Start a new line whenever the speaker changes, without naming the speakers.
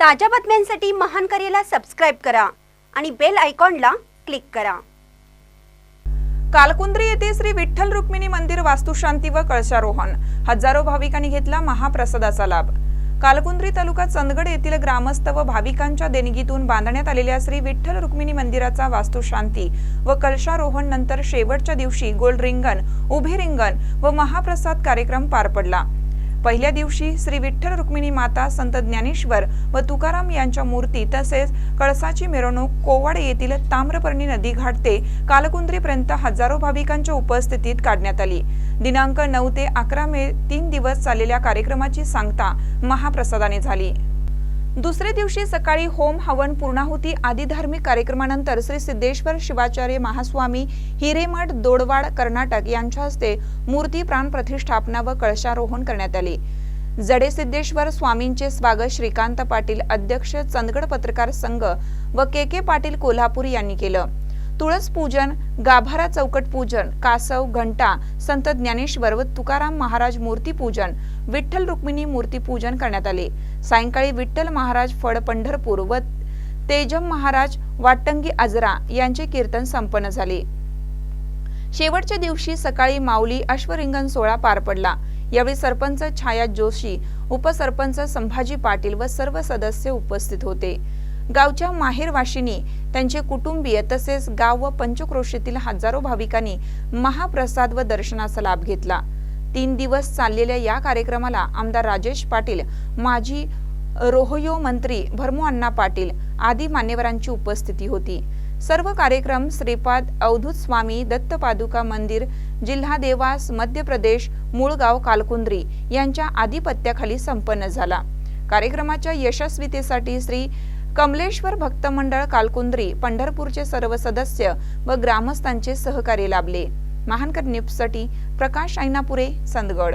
ताज्या बातम्यांसाठी महान करेला सबस्क्राईब करा आणि बेल आयकॉनला क्लिक करा.
कालकुंद्री येथे श्री विठ्ठल रुक्मिणी मंदिर वास्तुशांती व कळशारोहण. हजारो भाविकांनी घेतला महाप्रसादाचा लाभ. कालकुंद्री तालुका चंदगड येथील ग्रामस्थ व भाविकांच्या देणगीतून बांधण्यात आलेल्या श्री विठ्ठल रुक्मिणी मंदिराचा वास्तुशांती व कलशारोहण नंतर शेवटच्या दिवशी गोल रिंगण उभे रिंगण व महाप्रसाद कार्यक्रम पार पडला. पहिल्या दिवशी श्री विठ्ठल रुक्मिणी माता संत ज्ञानेश्वर व तुकाराम यांच्या मूर्ती तसेच कळसाची मिरवणूक कोवाड येथील ताम्रपर्णी नदी घाट ते कालकुंद्रीपर्यंत हजारो भाविकांच्या उपस्थितीत काढण्यात आली. दिनांक नऊ ते अकरा मे तीन दिवस चाललेल्या कार्यक्रमाची सांगता महाप्रसादाने झाली. दुसरे दिवशी सकाळी होम हवन पूर्णाहुती आदी धार्मिक कार्यक्रमानंतर श्री सिद्धेश्वर शिवाचार्य महास्वामी हिरेमठ दोडवाड कर्नाटक यांच्या हस्ते मूर्ती प्राण प्रतिष्ठापना व कळशारोहण करण्यात आले. जडे सिद्धेश्वर स्वामींचे स्वागत श्रीकांत पाटील अध्यक्ष चंदगड पत्रकार संघ व के के पाटील कोल्हापूर यांनी केलं. तुळस पूजन गाभारा चौकट पूजन कासव घंटा संत ज्ञानेश्वर व तुकाराम महाराज मूर्ती पूजन विठ्ठल रुक्मिणी मूर्ती पूजन करण्यात आले. सायंकाळी विठ्ठल महाराज फड पंढरपूर व तेजम महाराज वाटंगी आजरा यांचे कीर्तन संपन्न झाले. शेवटच्या दिवशी सकाळी माऊली अश्वरिंगण सोहळा पार पडला. यावेळी सरपंच छाया जोशी उपसरपंच संभाजी पाटील व सर्व सदस्य उपस्थित होते. गावच्या माहेर वाशिनी त्यांचे कुटुंबीय तसेच गाव व पंचक्रोशीतील हजारो भाविकांनी महाप्रसाद व दर्शनाचा लाभ घेतला. तीन दिवस चाललेल्या या कार्यक्रमाला आमदार राजेश पाटील माजी रोहयो मंत्री भरमू अण्णा पाटील आदी मान्यवरांची उपस्थिती होती. सर्व कार्यक्रम श्रीपाद अवधूत स्वामी दत्त पादुका मंदिर जिल्हा देवास मध्य प्रदेश मूळगाव कालकुंद्री यांच्या आधिपत्याखाली संपन्न झाला. कार्यक्रमाच्या यशस्वीतेसाठी श्री कमलेश्वर भक्त मंडळ कालकुंद्री पंढरपूरचे सर्व सदस्य व ग्रामस्थांचे सहकार्य लाभले. महानकर न्यूजसाठी प्रकाश ऐनापुरे संदगड.